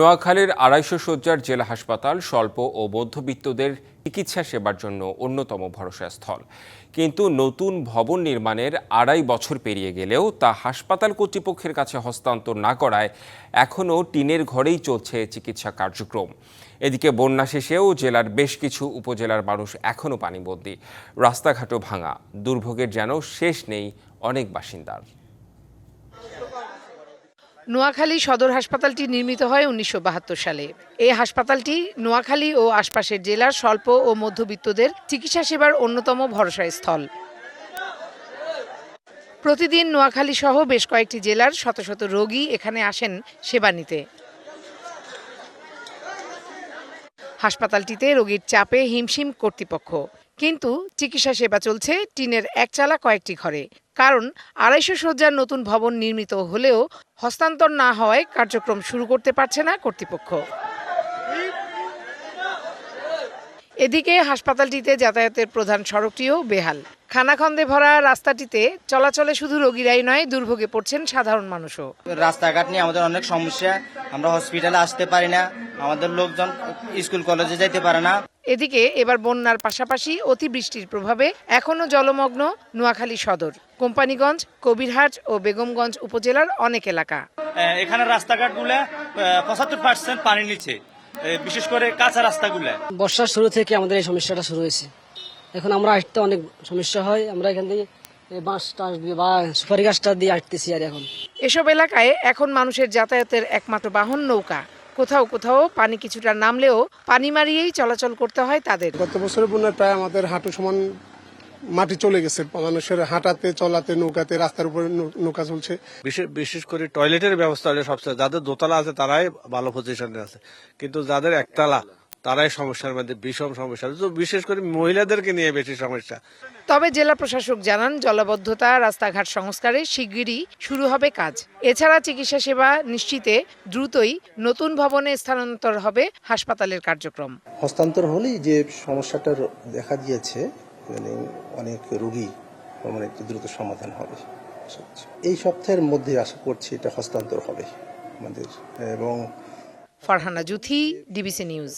নোয়াখালীর আড়াইশো শয্যার জেলা হাসপাতাল স্বল্প ও মধ্যবিত্তদের চিকিৎসা সেবার জন্য অন্যতম ভরসাস্থল। কিন্তু নতুন ভবন নির্মাণের আড়াই বছর পেরিয়ে গেলেও তা হাসপাতাল কর্তৃপক্ষের কাছে হস্তান্তর না করায় এখনও টিনের ঘরেই চলছে চিকিৎসা কার্যক্রম। এদিকে বন্যা শেষেও জেলার বেশ কিছু উপজেলার মানুষ এখনও পানিবন্দী। রাস্তাঘাটও ভাঙা। দুর্ভোগের যেন শেষ নেই অনেক বাসিন্দার। নোয়াখালী সদর হাসপাতালটি নির্মিত হয় উনিশশো বাহাত্তর সালে। এই হাসপাতালটি নোয়াখালী ও আশপাশের জেলার স্বল্প ও মধ্যবিত্তদের চিকিৎসা সেবার অন্যতম ভরসা স্থল প্রতিদিন নোয়াখালী সহ বেশ কয়েকটি জেলার শত শত রোগী এখানে আসেন সেবা নিতে। হাসপাতালটিতে রোগীর চাপে হিমশিম কর্তৃপক্ষ। কিন্তু চিকিৎসা সেবা চলছে টিনের একচালা কয়েকটি ঘরে। কারণ আড়াইশো শয্যার নতুন ভবন নির্মিত হলেও হস্তান্তর না হওয়ায় কার্যক্রম শুরু করতে পারছে না কর্তৃপক্ষ। এদিকে হাসপাতালটিতে যাতায়াতের প্রধান সড়কটিও বেহাল। খানাখন্দে ভরা রাস্তাটিতে চলাচলে শুধু রোগীরাই নয়, দুর্ভোগে পড়ছেন সাধারণ মানুষও। রাস্তাঘাট নিয়ে আমাদের অনেক সমস্যা। আমরা হসপিটালে আসতে পারি না। আমাদের লোকজন স্কুল কলেজে যেতে পারে না। এদিকে এবার বন্যার পাশাপাশি অতিবৃষ্টির প্রভাবে এখনও জলমগ্ন নোয়াখালী সদর কোম্পানিগঞ্জ কবিরহাট ও বেগমগঞ্জ উপজেলার অনেক এলাকা। এখানে রাস্তাঘাটগুলো পঁচাত্তর পার্সেন্ট পানির নিচে বিশেষ করে কাঁচা রাস্তাগুলো। বর্ষার শুরু থেকে আমাদের এই সমস্যাটা শুরু হয়েছে। এখন আমরা আসতে অনেক সমস্যা হয় আমরা এখান থেকে বাঁশ টাস দিয়ে বা সুপারি গাছটা দিয়ে আসতেছি আর এখন। এসব এলাকায় এখন মানুষের যাতায়াতের একমাত্র বাহন নৌকা। কোথাও কোথাও পানি কিছুটা নামলেও পানি মারিয়েই চলাচল করতে হয় তাদের। গত বছরের বন্যায় প্রায় আমাদের হাঁটু সমান মাটি চলে গেছে। মানুষের হাঁটাতে চলাতে নৌকাতে রাস্তার উপরে নৌকা চলছে। বিশেষ বিশেষ করে টয়লেটের ব্যবস্থা হলে সবচেয়ে যাদের দোতলা আছে তারাই ভালো পজিশনে আছে। কিন্তু যাদের একতলা তারাই সমস্যার মধ্যে বিষম সমস্যা। তো বিশেষ করে মহিলাদেরকে নিয়ে বেশি সমস্যা। তবে জেলা প্রশাসক জানান জলাবদ্ধতা রাস্তাঘাট সংস্কারে শিগগিরই শুরু হবে কাজ। এছাড়া চিকিৎসা সেবা নিশ্চিতে দ্রুতই নতুন ভবনে স্থানান্তর হবে হাসপাতালের কার্যক্রম। হস্তান্তর হলেই যে সমস্যাটা দেখা দিয়েছে মানে অনেক রোগী মানে একটু দ্রুত সমাধান হবে। এই সপ্তাহের মধ্যে আশা করছি এটা হস্তান্তর হবে আমাদের। এবং ফারহানা জুথি ডিবিসি নিউজ।